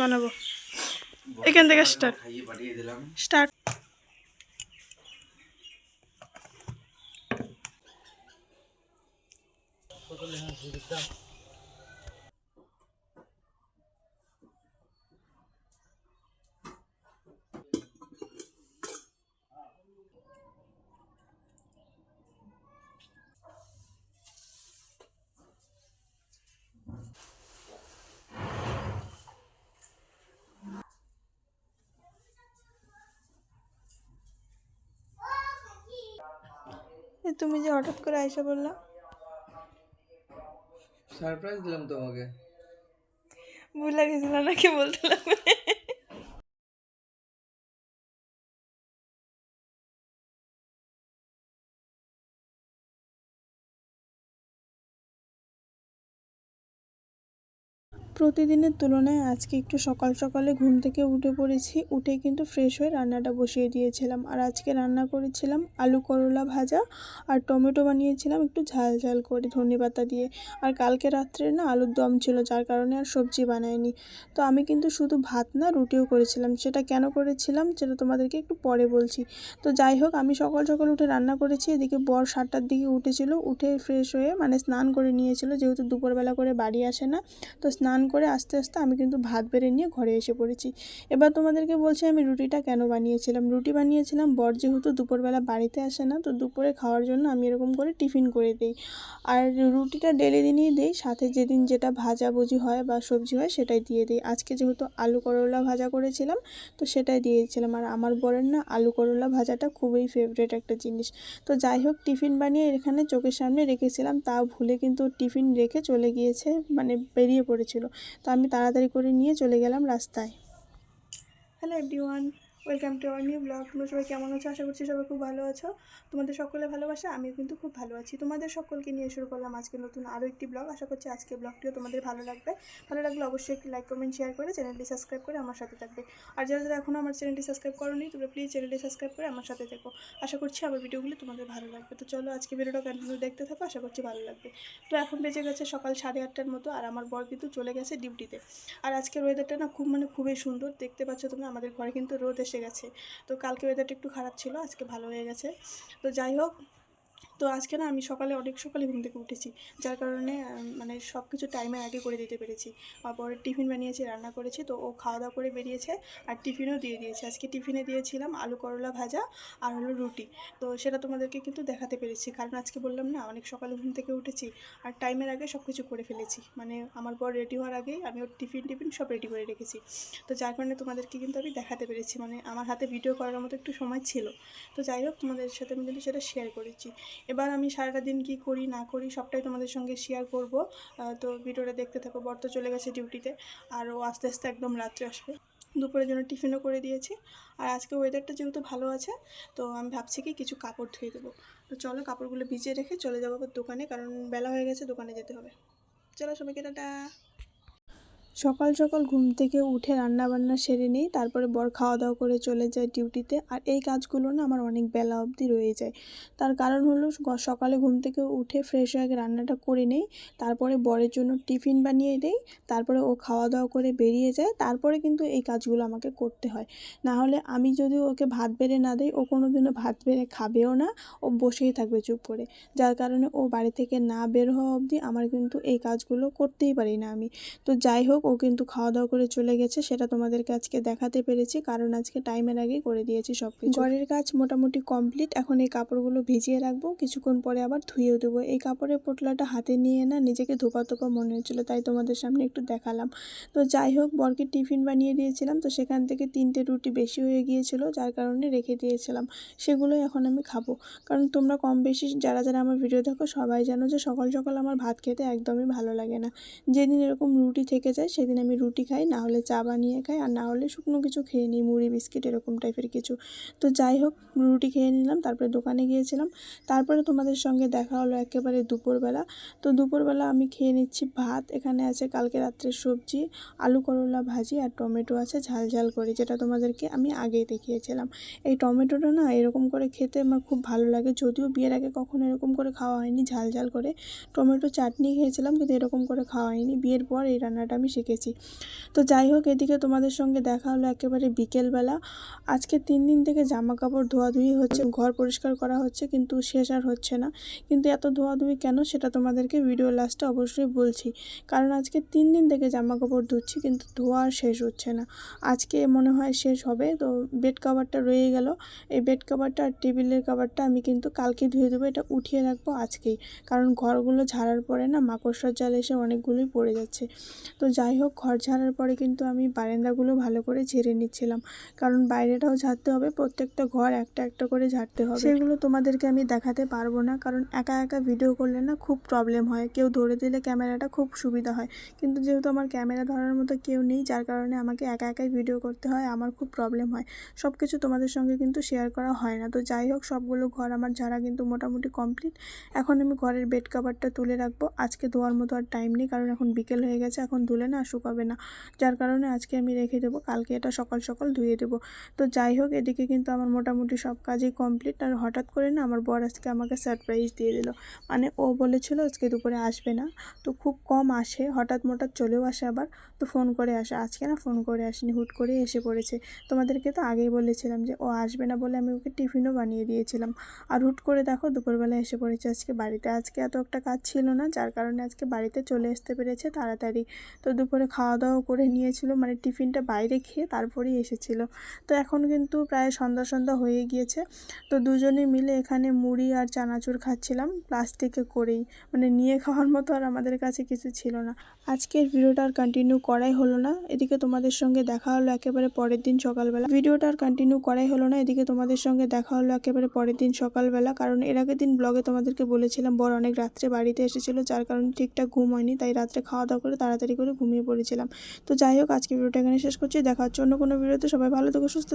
বানাবো। এখান থেকে স্টার্ট স্টার্ট কত দিলাম তুমি যে হঠাৎ করে আয়সা বললা? সারপ্রাইজ দিলাম তোমাকে। ভুলে গেছিলাম নাকি বলতে লাগবে? প্রতিদিনের তুলনায় আজকে একটু সকাল সকালে ঘুম থেকে উঠে পড়েছি উঠে কিন্তু ফ্রেশ হয়ে রান্নাটা বসিয়ে দিয়েছিলাম। আর আজকে রান্না করেছিলাম আলু করলা ভাজা আর টমেটো বানিয়েছিলাম একটু ঝাল ঝাল করে ধনে পাতা দিয়ে। আর কালকে রাত্রে না আলুর দম ছিল, যার কারণে আর সবজি বানাইনি। তো আমি কিন্তু শুধু ভাত না, রুটিও করেছিলাম। সেটা কেন করেছিলাম সেটা তোমাদেরকে একটু পরে বলছি। তো যাই হোক, আমি সকাল সকাল উঠে রান্না করেছি, এদিকে বর সাতটার দিকে উঠেছিল, উঠে ফ্রেশ হয়ে মানে স্নান করে নিয়েছিল, যেহেতু দুপুরবেলা করে বাড়ি আসে না, তো স্নান করে আস্তে আস্তে আমি কিন্তু ভাত বেড়ে নিয়ে ঘরে এসে পড়েছি। এবার তোমাদেরকে বলছি আমি রুটিটা কেন বানিয়েছিলাম? রুটি বানিয়েছিলাম, বর যেহেতু দুপুরবেলা বাড়িতে আসে না, তো দুপুরে খাওয়ার জন্য আমি এরকম করে টিফিন করে দিই। আর রুটিটা ডেলি দিনই দিই, সাথে যেদিন যেটা ভাজা ভাজাভুজি হয় বা সবজি হয় সেটাই দিয়ে দিই। আজকে যেহেতু আলু করলা ভাজা করেছিলাম, তো সেটাই দিয়েছিলাম। আর আমার বরের না আলু করলা ভাজাটা খুবই ফেভারেট একটা জিনিস। তো যাই হোক, টিফিন বানিয়ে এখানে চোখের সামনে রেখেছিলাম, তাও ভুলে কিন্তু টিফিন রেখে চলে গিয়েছে মানে বেরিয়ে পড়েছিল। তো আমি তাড়াতাড়ি করে নিয়ে চলে গেলাম রাস্তায়। Hello everyone welcome to our new blog. তোমরা সবাই কেমন আছো? আশা করছি সবাই খুব ভালো আছো। তোমাদের সকলে ভালোবাসা, আমিও কিন্তু খুব ভালো আছি। তোমাদের সকলকে নিয়ে শুরু করলাম আজকে নতুন আরও একটি ব্লগ। আশা করছি আজকে ব্লগটিও তোমাদের ভালো লাগবে। ভালো লাগলে অবশ্যই একটি লাইক কমেন্ট শেয়ার করে চ্যানেলটি সাবস্ক্রাইব করে আমার সাথে থাকবে। আর যারা যারা এখনও আমার চ্যানেলটি সাবস্ক্রাইব করোনি, তোমরা প্লিজ চ্যানেলটি সাবস্ক্রাইব করে আমার সাথে থেকো। আশা করছি আমার ভিডিওগুলো তোমাদের ভালো লাগবে। তো চলো আজকে ভিডিওটা কন্টিনিউ দেখতে থাকো, আশা করছি ভালো লাগবে। তো এখন বেজে গেছে সকাল সাড়ে আটটার মতো, আর আমার বর কিন্তু চলে গেছে ডিউটিতে আর আজকের ওয়েদারটা না খুব মানে খুবই সুন্দর। দেখতে পাচ্ছ তোমরা, আমাদের ঘরে কিন্তু রোদ এসে গেছে। তো কালকে ওয়েদারটা একটু খারাপ ছিল আজকে ভালো হয়ে গেছে। তো যাই হোক তো আজকে না আমি সকালে, অনেক সকালে ঘুম থেকে উঠেছি। যার কারণে মানে সব কিছু টাইমের আগে করে দিতে পেরেছি। পরে টিফিন বানিয়েছি, রান্না করেছি, তো ও খাওয়া দাওয়া করে বেরিয়েছে আর টিফিনও দিয়ে দিয়েছে। আজকে টিফিনে দিয়েছিলাম আলু করলা ভাজা আর হলো রুটি। তো সেটা তোমাদেরকে কিন্তু দেখাতে পেরেছি। কারণ আজকে বললাম না, অনেক সকালে ঘুম থেকে উঠেছি আর টাইমের আগে সব কিছু করে ফেলেছি। মানে আমার বর রেডি হওয়ার আগেই আমি ওর টিফিন টিফিন সব রেডি করে রেখেছি। তো যার কারণে তোমাদেরকে কিন্তু আমি দেখাতে পেরেছি। মানে আমার হাতে ভিডিও করার মতো একটু সময় ছিল। তো যাই হোক, তোমাদের সাথে আমি কিন্তু সেটা শেয়ার করেছি। এবার আমি সারাটা দিন কী করি, না করি সবটাই তোমাদের সঙ্গে শেয়ার করব। তো ভিডিওটা দেখতে থাকো, বর তো চলে গেছে ডিউটিতে আর ও আস্তে আস্তে একদম রাত্রে আসবে। দুপুরের জন্য টিফিনও করে দিয়েছি। আর আজকে ওয়েদারটা যেহেতু ভালো আছে, তো আমি ভাবছি কি কিছু কাপড় ধুয়ে দেবো। তো চলো কাপড়গুলো ভিজিয়ে রেখে চলে যাব দোকানে, কারণ বেলা হয়ে গেছে, দোকানে যেতে হবে। চলো সবাইকে টাটা। সকাল সকাল ঘুম থেকে উঠে রান্না বান্না সেরে নিই, তারপরে বর খাওয়া দাওয়া করে চলে যায় ডিউটিতে আর এই কাজগুলো না আমার অনেক বেলা অবধি রয়ে যায়। তার কারণ হলো সকালে ঘুম থেকে উঠে ফ্রেশ হয়ে রান্নাটা করে নেই, তারপরে বরের জন্য টিফিন বানিয়ে দেই, তারপরে ও খাওয়া দাওয়া করে বেরিয়ে যায়, তারপরে কিন্তু এই কাজগুলো আমাকে করতে হয়। না হলে আমি যদি ওকে ভাত বেড়ে না দিই, ও কোনো দিনও ভাত বেড়ে খাবেও না, ও বসেই থাকবে চুপ করে। যার কারণে ও বাড়ি থেকে না বের হওয়া অবধি আমার কিন্তু এই কাজগুলো করতেই পারি না আমি। তো যাই হোক ও কিন্তু খাওয়া দাওয়া করে চলে গেছে, সেটা তোমাদেরকে আজকে দেখাতে পেরেছি। কারণ আজকে টাইমের আগেই করে দিয়েছি সব কিছু ঘরের কাজ মোটামুটি কমপ্লিট। এখন এই কাপড়গুলো ভিজিয়ে রাখব। কিছুক্ষণ পরে আবার ধুয়েও দেবো। এই কাপড়ের পোটলাটা হাতে নিয়ে না নিজেকে ধোপা ধোপা মনে হচ্ছিল, তাই তোমাদের সামনে একটু দেখালাম। তো যাই হোক বরকে টিফিন বানিয়ে দিয়েছিলাম। তো সেখান থেকে তিনটে রুটি বেশি হয়ে গিয়েছিল, যার কারণে রেখে দিয়েছিলাম। সেগুলোই এখন আমি খাব। কারণ তোমরা কম বেশি যারা যারা আমার ভিডিও দেখো, সবাই জানো যে সকাল সকাল আমার ভাত খেতে একদমই ভালো লাগে না। যেদিন এরকম রুটি থেকে যায় সেদিন আমি রুটি খাই, না হলে চা বানিয়ে খাই আর না হলে শুকনো কিছু খেয়ে নিই, মুড়ি, বিস্কিট এরকম টাইপের কিছু। তো যাই হোক, রুটি খেয়ে নিলাম, তারপরে দোকানে গিয়েছিলাম। তারপরে তোমাদের সঙ্গে দেখা হলো একেবারে দুপুরবেলা। তো দুপুরবেলা আমি খেয়ে নিচ্ছি ভাত, এখানে আছে কালকে রাত্রের সবজি, আলু করলা ভাজি আর টমেটো আছে ঝাল ঝাল করে, যেটা তোমাদেরকে আমি আগেই দেখিয়েছিলাম। এই টমেটোটা না এরকম করে খেতে আমার খুব ভালো লাগে, যদিও বিয়ের আগে কখনো এরকম করে খাওয়া হয়নি, ঝাল ঝাল করে। টমেটো চাটনি খেয়েছিলাম কিন্তু এরকম করে খাওয়া হয়নি। বিয়ের পর এই রান্নাটা আমি শিখে রেখেছি তো যাই হোক, এদিকে তোমাদের সঙ্গে দেখা হলো একেবারে বিকেলবেলা। আজকে তিন দিন থেকে জামা কাপড় ধোয়াধুয়ি হচ্ছে, ঘর পরিষ্কার করা হচ্ছে, কিন্তু শেষ আর হচ্ছে না। কিন্তু এত ধোয়াধুয়ি কেন সেটা তোমাদেরকে ভিডিও লাস্টে অবশ্যই বলছি। কারণ আজকে তিন দিন থেকে জামা কাপড় ধুচ্ছি, কিন্তু ধোয়া আর শেষ হচ্ছে না। আজকে মনে হয় শেষ হবে, তো বেড কাভারটা রয়ে গেল। এই বেড কাভারটা আর টেবিলের কাভারটা আমি কিন্তু কালকে ধুয়ে দেবো, এটা উঠিয়ে রাখব আজকেই। কারণ ঘরগুলো ঝাড়ার পরে না, মাকড়সার জাল এসে অনেকগুলোই পড়ে যাচ্ছে। তো যাই হোক, ঘর ঝাড়ার পরে কিন্তু আমি বারান্দাগুলো ভালো করে ঝেড়ে নিচ্ছিলাম। কারণ বাইরেটাও ঝাড়তে হবে, প্রত্যেকটা ঘর একটা একটা করে ঝাড়তে হবে। সেগুলো তোমাদেরকে আমি দেখাতে পারব না, কারণ একা একা ভিডিও করলে না খুব প্রবলেম হয়। কেউ ধরে দিলে ক্যামেরাটা খুব সুবিধা হয়। কিন্তু যেহেতু আমার ক্যামেরা ধরার মতো কেউ নেই, যার কারণে আমাকে একা একাই ভিডিও করতে হয়, আমার খুব প্রবলেম হয়। সব কিছু তোমাদের সঙ্গে কিন্তু শেয়ার করা হয় না। তো যাই হোক, সবগুলো ঘর আমার ঝাড়া কিন্তু মোটামুটি কমপ্লিট এখন আমি ঘরের বেড কাভারটা তুলে রাখব। আজকে ধোয়ার মতো আর টাইম নেই, কারণ এখন বিকেল হয়ে গেছে, এখন ধুলে না শুকাবে না। যার কারণে আজকে আমি রেখে দেবো, কালকে এটা সকাল সকাল ধুয়ে দেবো। তো যাই হোক, এদিকে কিন্তু আমার মোটামুটি সব কাজই কমপ্লিট আর হঠাৎ করে না, আমার বর আজকে আমাকে সারপ্রাইজ দিয়ে দিল। মানে ও বলেছিল আজকে দুপুরে আসবে না। তো খুব কম আসে, হঠাৎ মঠাৎ চলেও আসে আবার। তো ফোন করে আসে। আজকে না ফোন করে আসেনি, হুট করে এসে পড়েছে। তোমাদেরকে তো আগেই বলেছিলাম যে, ও আসবে না বলে আমি ওকে টিফিনও বানিয়ে দিয়েছিলাম। আর হুট করে দেখো দুপুরবেলা এসে পড়েছে আজকে বাড়িতে। আজকে এত একটা কাজ ছিল না, যার কারণে আজকে বাড়িতে চলে আসতে পেরেছে তাড়াতাড়ি। তো দুপুরে খাওয়া দাওয়া করে নিয়েছিল মানে টিফিনটা বাইরে খেয়ে তারপরেই এসেছিল। তো এখন কিন্তু প্রায় সন্ধ্যা সন্ধ্যা হয়ে গিয়েছে। তো দুজনে মিলে এখানে মুড়ি আর চানাচুর খাচ্ছিলাম প্লাস্টিকে করেই। মানে নিয়ে খাওয়ার মতো আর আমাদের কাছে কিছু ছিল না। আজকের ভিডিওটা আর কন্টিনিউ করাই হলো না। এদিকে তোমাদের সঙ্গে দেখা হলো একেবারে পরের দিন সকালবেলা। ভিডিওটা আর কন্টিনিউ করাই হলো না, এদিকে তোমাদের সঙ্গে দেখা হলো একেবারে পরের দিন সকালবেলা। কারণ এর আগের দিন ব্লগে তোমাদেরকে বলেছিলাম, বর অনেক রাত্রে বাড়িতে এসেছিল, যার কারণে ঠিকঠাক ঘুম হয়নি। তাই রাত্রে খাওয়া দাওয়া করে তাড়াতাড়ি করে ঘুমিয়ে পড়েছিলাম। তো যাই হোক আজকে ভিডিওটা এখানে শেষ করছি। দেখা হচ্ছে অন্য কোনো ভিডিওতে। সবাই ভালো থেকো, সুস্থ।